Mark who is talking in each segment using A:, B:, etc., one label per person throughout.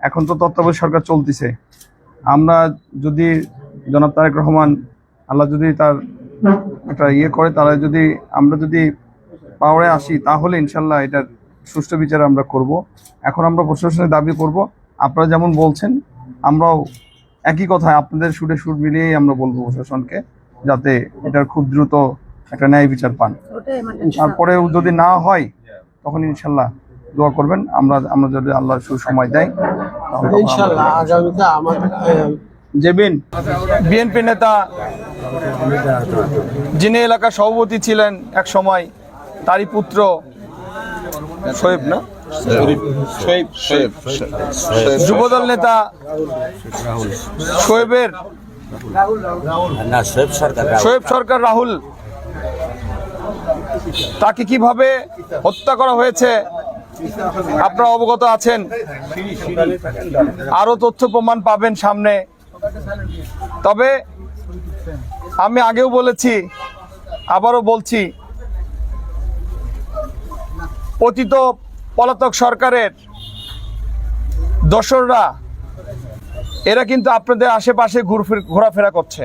A: এখন তো তত্ত্বাবধায়ক সরকার চলতেছে। আমরা যদি জনাব তারেক রহমান আল্লাহ যদি তার একটা ইয়ে করে তারা যদি আমরা যদি পাওয়ারে আসি তাহলে ইনশাল্লাহ এটার সুষ্ঠু বিচার আমরা করব। এখন আমরা প্রশাসনের দাবি করব। আপনারা যেমন বলছেন আমরাও একই কথায় আপনাদের সুরে সুর মিলিয়েই আমরা বলব প্রশাসনকে যাতে এটার খুব দ্রুত একটা ন্যায় বিচার পান। তারপরেও যদি না হয় তখন ইনশাল্লাহ দোয়া করবেন। আমরা আমরা যদি আল্লাহ সুসময় দেয়
B: আগামীতে আমাদের
A: জেবিন বিএনপি নেতা যিনি এলাকার সভাপতি ছিলেন এক সময় তারই পুত্র শোয়েব না? যুবদল নেতা শোয়েবের
C: শোয়েব সরকার
A: রাহুল। তাকে কীভাবে হত্যা করা হয়েছে? আপনারা অবগত আছেন? আরও তথ্য প্রমাণ পাবেন সামনে। তবে আমি আগেও বলেছি, আবারও বলছি পতিত পলাতক সরকারের দোসররা, এরা কিন্তু আপনাদের আশেপাশে ঘুরফির ঘোরাফেরা করছে।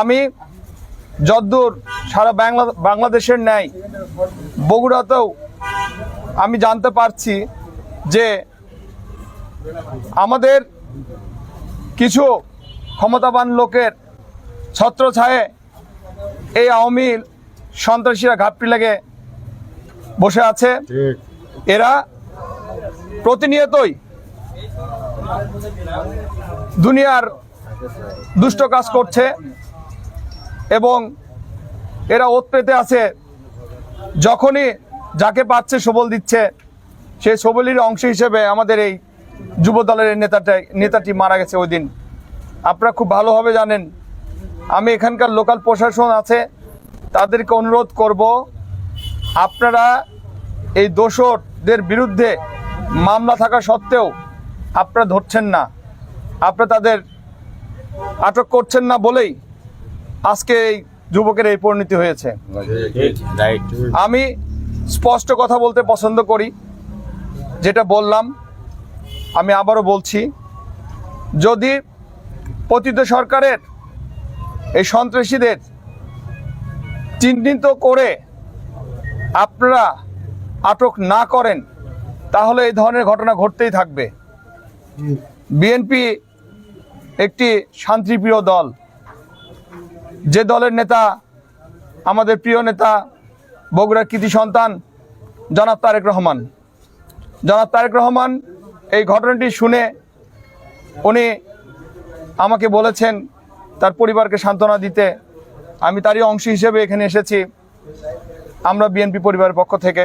A: আমি যদ্দূর সারা বাংলা বাংলাদেশের ন্যায় বগুড়াতেও আমি জানতে পারছি যে আমাদের কিছু ক্ষমতাবান লোকের ছত্রছায়ে এই আওয়ামী সন্ত্রাসীরা ঘাপটি লেগে বসে আছে। এরা প্রতিনিয়তই দুনিয়ার দুষ্ট কাজ করছে এবং এরা ওত পেতে আছে যখনই যাকে পাচ্ছে সবল দিচ্ছে সেই সবলির অংশ হিসেবে আমাদের এই যুব দলের এই নেতাটা নেতাটি মারা গেছে ওই দিন আপনারা খুব ভালোভাবে জানেন আমি এখানকার লোকাল প্রশাসন আছে তাদেরকে অনুরোধ করব আপনারা এই দোষরদের বিরুদ্ধে মামলা থাকা সত্ত্বেও আপনারা ধরছেন না। আপনারা তাদের আটক করছেন না বলেই আজকে এই যুবকের এই পরিণতি হয়েছে। আমি স্পষ্ট কথা বলতে পছন্দ করি। যেটা বললাম, আমি আবারও বলছি, যদি পতিত সরকারের এই সন্ত্রাসীদের চিহ্নিত করে আপনারা আটক না করেন, তাহলে এই ধরনের ঘটনা ঘটতেই থাকবে। বিএনপি একটি শান্তিপ্রিয় দল। যে দলের নেতা, আমাদের প্রিয় নেতা বগুড়ার কৃতি সন্তান জনাব তারেক রহমান। জনাব তারেক রহমান, এই ঘটনাটি শুনে উনি আমাকে বলেছেন, তার পরিবারকে সান্ত্বনা দিতে, আমি তারই অংশ হিসেবে এখানে এসেছি, আমরা বিএনপি পরিবারের পক্ষ থেকে।